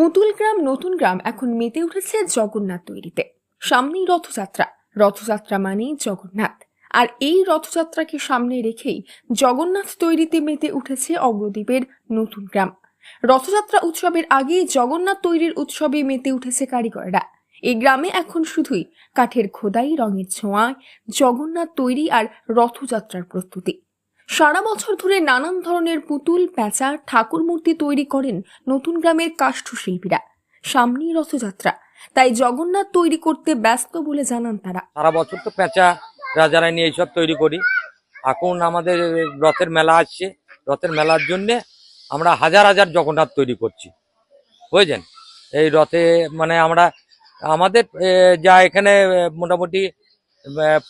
পুতুল গ্রাম নতুন গ্রাম এখন মেতে উঠেছে জগন্নাথ তৈরিতে। সামনেই রথযাত্রা। রথযাত্রা মানেই জগন্নাথ। আর এই রথযাত্রাকে সামনে রেখেই জগন্নাথ তৈরিতে মেতে উঠেছে অগ্রদ্বীপের নতুন গ্রাম। রথযাত্রা উৎসবের আগেই জগন্নাথ তৈরির উৎসবে মেতে উঠেছে কারিগররা। এই গ্রামে এখন শুধুই কাঠের খোদাই, রঙের ছোঁয়ায় জগন্নাথ তৈরি আর রথযাত্রার প্রস্তুতি। সারা বছর ধরে নানান ধরনের পুতুল প্যাঁচা ঠাকুর মূর্তি তৈরি করেন নতুন গ্রামের কাষ্ঠশিল্পীরা। সামনেই রথযাত্রা। তাই জগন্নাথ তৈরি করতে ব্যস্ত বলে জানান তারা। সারা বছর তো পেঁচা রাজারা নিয়ে এইসব তৈরি করি। এখন আমাদের রথের মেলা আসছে। রথের মেলার জন্যে আমরা হাজার হাজার জগন্নাথ তৈরি করছি। বুঝেছেন? এই রথে মানে আমরা, আমাদের যা এখানে মোটামুটি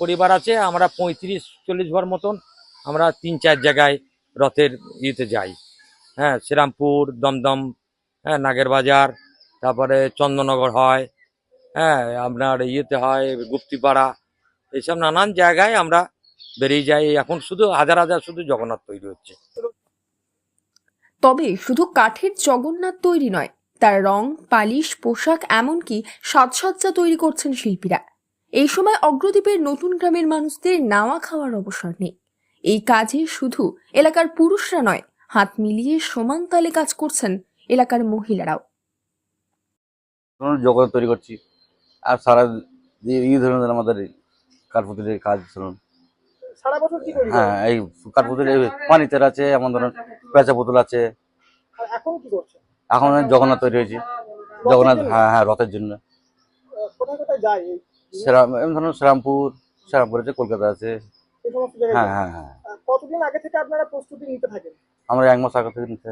পরিবার আছে, আমরা পঁয়ত্রিশ, চল্লিশ ঘর মতন আমরা তিন চার জায়গায় রথের ইয়েতে যাই। হ্যাঁ শ্রীরামপুর, দমদম হ্যাঁ নাগের বাজার তারপরে চন্দননগর হয় হ্যাঁ আপনার ইয়েতে হয়, গুপ্তিপাড়া, এইসব নানান জায়গায় আমরা বেরিয়ে যাই। এখন শুধু হাজার হাজার শুধু জগন্নাথ তৈরি হচ্ছে। তবে শুধু কাঠের জগন্নাথ তৈরি নয়, তার রং, পালিশ, পোশাক, এমনকি সাজসজ্জা তৈরি করছেন শিল্পীরা। এই সময় অগ্রদ্বীপের নতুন গ্রামের মানুষদের নাওয়া খাওয়ার অবসর নেই। এই কাজে শুধু এলাকার পুরুষরা নয় হাত মিলিয়ে সমান তালে কাজ করছেন এলাকার মহিলারাও। জগন্নাথ তৈরি করছি আর সারা এই ধরনের আমাদের কাঠপুতুলের কাজ ধরুন। সারা বছর কি করি হ্যাঁ এই কাঠপুতুলের পানিতের আছে এমন ধরুন পেঁচা পুতুল আছে। এখন কি জগন্নাথ তৈরি হয়েছে। জগন্নাথ হ্যাঁ হ্যাঁ রথের জন্য। শ্রীরাম এমন ধরুন শ্রীরামপুর শ্রীরামপুর আছে কলকাতা আছে। সমস্ত জায়গায় হ্যাঁ হ্যাঁ হ্যাঁ। কতদিন আগে থেকে আপনারা প্রস্তুতি নিতে থাকেন? আমরা এক মাস আগে থেকে নিতে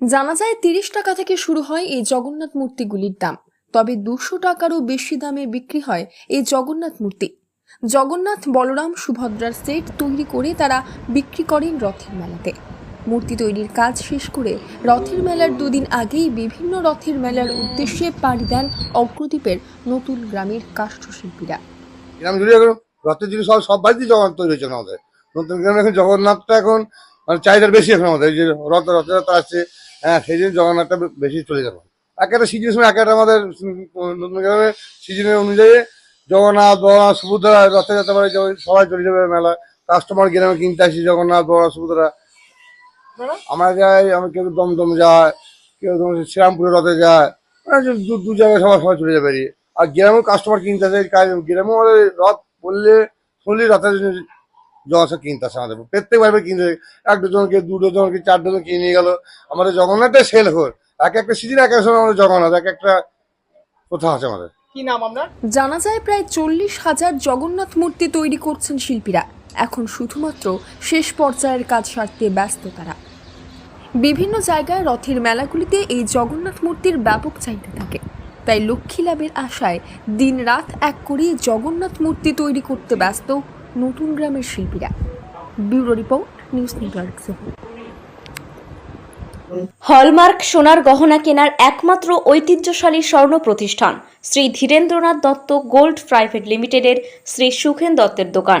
জানা যায় তিরিশ টাকা থেকে শুরু হয় এই জগন্নাথ মূর্তিগুলির দাম। তবে দুশো টাকারও বেশি দামে বিক্রি হয় এই জগন্নাথ মূর্তি। জগন্নাথ বলরাম সুভদ্রার সেট তৈরি করে তারা বিক্রি করেন রথের মেলাতে। মূর্তি তৈরির কাজ শেষ করে রথের মেলার দুদিন আগেই বিভিন্ন রথের মেলার উদ্দেশ্যে পাড়ি দেন অগ্রদ্বীপের নতুন গ্রামের কাষ্ঠশিল্পীরা। গ্রাম জুড়ে এখন রথের জিনিস সব সব বাড়িতেই জগন্নাথ তৈরি হয়েছে আমাদের। নতুন গ্রামে এখন জগন্নাথটা এখন মানে চাহিদার বেশি এখন আমাদের। যে রথ রথযাত্রা আসছে হ্যাঁ সেই জন্য জগন্নাথটা বেশি চলে যাবে। এক একটা সিজনের সময় এক একটা আমাদের নতুন গ্রামে সিজনের অনুযায়ী জগন্নাথ বড় সুভদ্রা রথযাত্রা বাড়ি সবাই চলে যাবে মেলা কাস্টমার গ্রামে কিনতে আসি জগন্নাথ বড় সুভদ্রা? আমরা যাই আমরা কেউ দমদম যায় কেউ শ্রীরামপুরের রথে যায় মানে দু জায়গায় সবাই সবাই চলে যাবে আর গ্রামেও কাস্টমার কিনতে আসে কাজ গ্রামেও আমাদের রথ বললে শুনলি রথের জন্য জগৎ কিনতে আসে আমাদের। প্রত্যেক ভাবে কিনতে আসে। এক ডজনকে দু ডজনকে চার ডজন কিনে নিয়ে গেল। আমাদের জগন্নাথটাই সেল হয় এক একটা সিজন এক এক সময় আমাদের জগন্নাথ এক একটা কোথাও আছে আমাদের। কি নাম আপনার? জানা যায় প্রায় চল্লিশ হাজার জগন্নাথ মূর্তি তৈরি করছেন শিল্পীরা। এখন শুধুমাত্র শেষ পর্যায়ের কাজ সারতে ব্যস্ত তারা। বিভিন্ন জায়গায় রথের মেলাগুলিতে এই জগন্নাথ মূর্তির ব্যাপক চাহিদা থাকে। তাই লক্ষ্মী লাভের আশায় দিনরাত এক করে জগন্নাথ মূর্তি তৈরি করতে ব্যস্ত নতুন গ্রামের শিল্পীরা। Bureau report, news network hallmark সোনার গহনা কেনার একমাত্র ঐতিহ্যশালী স্বর্ণ প্রতিষ্ঠান শ্রী ধীরেন্দ্রনাথ দত্ত গোল্ড প্রাইভেট লিমিটেডের শ্রী সুখেন দত্তের দোকান।